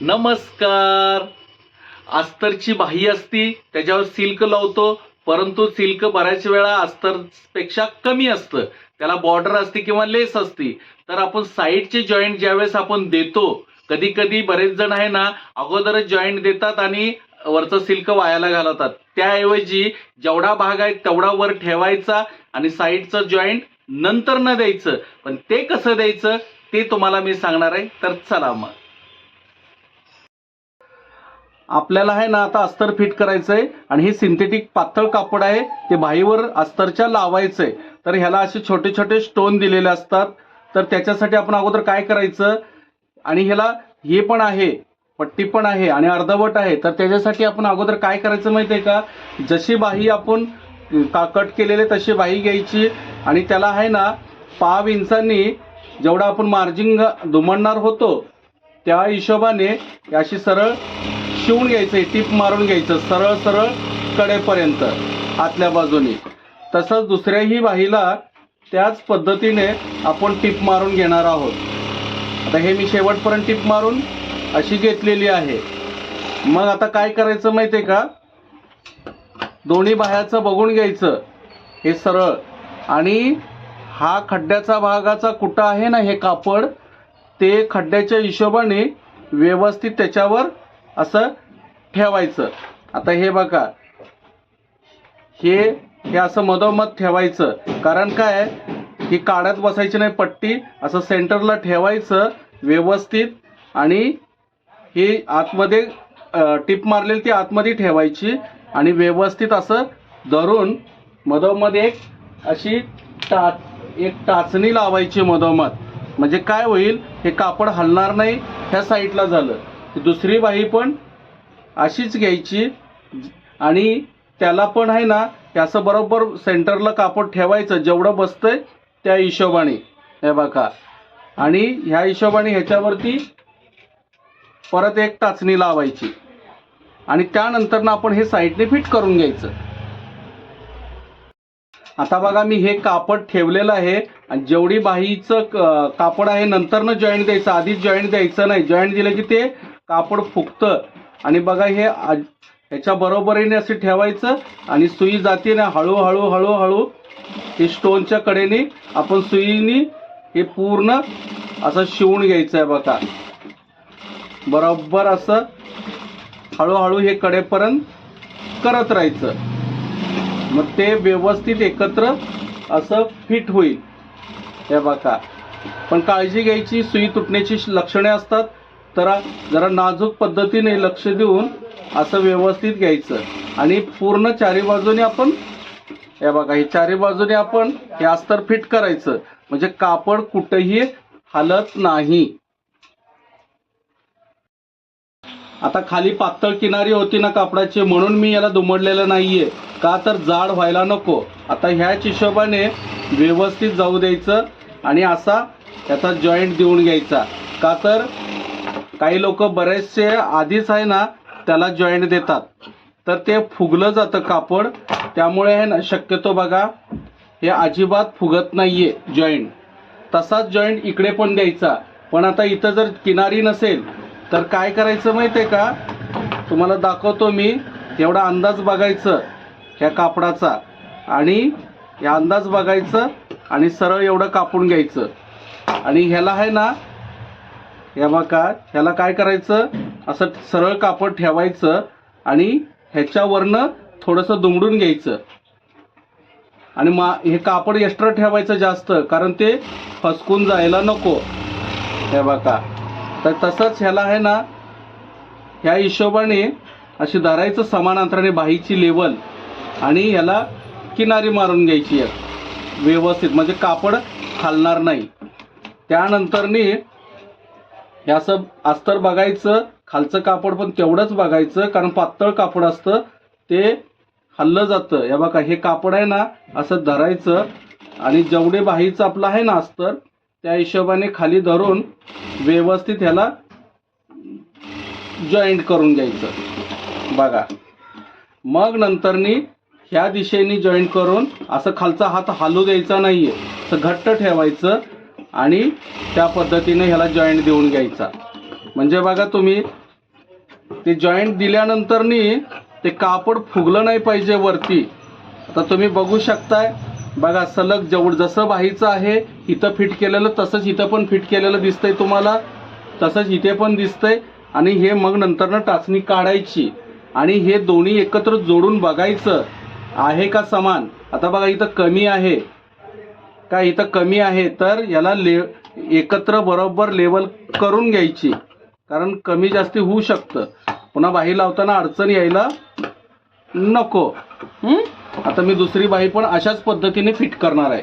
नमस्कार. अस्तरची बाही असती त्याच्यावर सिल्क लावतो परंतु सिल्क बऱ्याच वेळा अस्तरपेक्षा कमी असतं. त्याला बॉर्डर असते किंवा लेस असती. तर आपण साईडचे जॉईंट ज्यावेळेस आपण देतो कधी कधी बरेच जण आहे ना अगोदरच जॉईंट देतात आणि वरचं सिल्क वायाला घालवतात त्याऐवजी जेवढा भाग आहे तेवढा वर ठेवायचा आणि साईडचं जॉईंट नंतर न द्यायचं. पण ते कसं द्यायचं ते तुम्हाला मी सांगणार आहे. तर चला मग. आपल्याला आहे ना आता अस्तर फिट करायचं आहे आणि हे सिंथेटिक पातळ कापड आहे. ते बाहीवर अस्तरच्या लावायचं आहे तर ह्याला असे छोटे छोटे स्टोन दिलेले असतात. तर त्याच्यासाठी आपण अगोदर काय करायचं? आणि ह्याला हे पण आहे पट्टी पण आहे आणि अर्धवट आहे. तर त्याच्यासाठी आपण अगोदर काय करायचं माहिती आहे का? जशी बाही आपण का कट केलेले तशी बाही घ्यायची आणि त्याला आहे ना पाव इंचांनी जेवढा आपण मार्जिन दुमडणार होतो त्या हिशोबाने अशी सरळ शिवून घ्यायचं टीप मारून घ्यायचं सरळ सरळ कडेपर्यंत आतल्या बाजूने. तसंच दुसऱ्याही बाहीला त्याच पद्धतीने आपण टीप मारून घेणार आहोत. आता हे मी शेवटपर्यंत टीप मारून अशी घेतलेली आहे. मग आता काय करायचं माहिती आहे का? दोन्ही बाह्याचं बघून घ्यायचं. हे सरळ. आणि हा खड्ड्याचा भागाचा कुठं आहे ना हे कापड ते खड्ड्याच्या हिशोबाने व्यवस्थित त्याच्यावर असं ठेवायचं. आता हे बघा. हे हे असं मधोमध ठेवायचं. कारण काय? ही काढत बसायची नाही पट्टी. असं सेंटरला ठेवायचं व्यवस्थित. आणि ही आतमध्ये टिप टीप मारलेली ती आतमध्ये ठेवायची. आणि व्यवस्थित असं धरून मधोमध एक अशी टा एक टाचणी लावायची मधोमध. म्हणजे काय होईल? हे कापड हलणार नाही. ह्या साईडला झालं. दुसरी बाही पण अशीच घ्यायची आणि त्याला पण आहे ना हे असं बरोबर सेंटरला कापड ठेवायचं जेवढं बसतंय त्या हिशोबाने. हे बघा. आणि ह्या हिशोबाने ह्याच्यावरती परत एक टाचणी लावायची. आणि त्यानंतर ना आपण हे साईडने फिट करून घ्यायचं. आता बघा मी हे कापड ठेवलेलं आहे. आणि जेवढी बाहीचं कापड आहे नंतरनं जॉईंट द्यायचं. आधीच जॉईंट द्यायचं नाही. जॉईंट दिलं की ते कापड फुगतं आणि बघा हे ह्याच्या बरोबरीने असं ठेवायचं आणि सुई जाते ना हळूहळू हळूहळू हे स्टोनच्या कडेने आपण सुईने हे पूर्ण असं शिवून घ्यायचं आहे बघा. बरोबर असं हळूहळू हे कडेपर्यंत करत राहायचं. मग ते व्यवस्थित एकत्र असं फिट होईल. हे बघा. पण काळजी घ्यायची सुई तुटण्याची लक्षणे असतात. तर जरा नाजूक पद्धतीने लक्ष देऊन असं व्यवस्थित घ्यायचं. आणि पूर्ण चारी बाजूने आपण हे बघा हे चारी बाजूने आपण हे अस्तर फिट करायचं. म्हणजे कापड कुठेही हलत नाही. आता खाली पातळ किनारी होती ना कापडाची म्हणून मी याला दुमडलेलं नाहीये. का तर जाड व्हायला नको. आता ह्याच हिशोबाने व्यवस्थित जाऊ द्यायचं आणि असा त्याचा जॉईंट देऊन घ्यायचा. का तर काही लोक बरेचसे आधीच आहे ना त्याला जॉईंट देतात. तर ते फुगलं जातं कापड. त्यामुळे आहे ना शक्यतो बघा हे अजिबात फुगत नाहीये जॉईंट तसाच जॉईंट इकडे पण द्यायचा. पण आता इथं जर किनारी नसेल तर काय करायचं माहिती आहे का? तुम्हाला दाखवतो मी एवढा अंदाज बघायचं ह्या कापडाचा. आणि या अंदाज बघायचं आणि सरळ एवढं कापून घ्यायचं. आणि ह्याला आहे ना या बघा ह्याला काय करायचं? असं सरळ कापड ठेवायचं आणि ह्याच्यावरनं थोडंसं दुमडून घ्यायचं. आणि मा हे कापड एक्स्ट्रा ठेवायचं जास्त कारण ते फसकून जायला नको. हे बघा. तर तसंच ह्याला आहे ना ह्या हिशोबाने अशी धरायचं समान अंतराने बाहीची लेवल आणि ह्याला किनारी मारून घ्यायची आहे व्यवस्थित म्हणजे कापड खालणार नाही. त्यानंतरनी हे असं अस्तर बघायचं खालचं कापड पण तेवढंच बघायचं कारण पातळ कापड असतं ते हल्लं जातं. या बघा हे कापड आहे ना असं धरायचं आणि जेवढे बाहीचं आपलं आहे ना अस्तर त्या हिशोबाने खाली धरून व्यवस्थित ह्याला जॉईंट करून घ्यायचं. बघा. मग नंतरनी ह्या दिशेने जॉईंट करून असं खालचा हात हालू द्यायचा नाही आहे असं घट्ट ठेवायचं आणि त्या पद्धतीने ह्याला जॉईंट देऊन घ्यायचा. म्हणजे बघा तुम्ही ते जॉईंट दिल्यानंतरनी ते कापड फुगलं नाही पाहिजे वरती. आता तुम्ही बघू शकताय बघा सलग जेवढ जसं बाहीचं आहे इथं फिट केलेलं तसंच इथं पण फिट केलेलं दिसतंय तुम्हाला. तसंच इथे पण दिसतंय. आणि हे मग नंतरनं टाचणी काढायची. आणि हे दोन्ही एकत्र जोडून बघायचं. आहे का समान? आता बघा इथं कमी आहे. का इथं कमी आहे तर याला ले एकत्र बरोबर लेवल करून घ्यायची. कारण कमी जास्ती होऊ शकतं. पुन्हा बाही लावताना अडचण यायला नको. आता मी दुसरी बाही पण अशाच पद्धतीने फिट करणार आहे.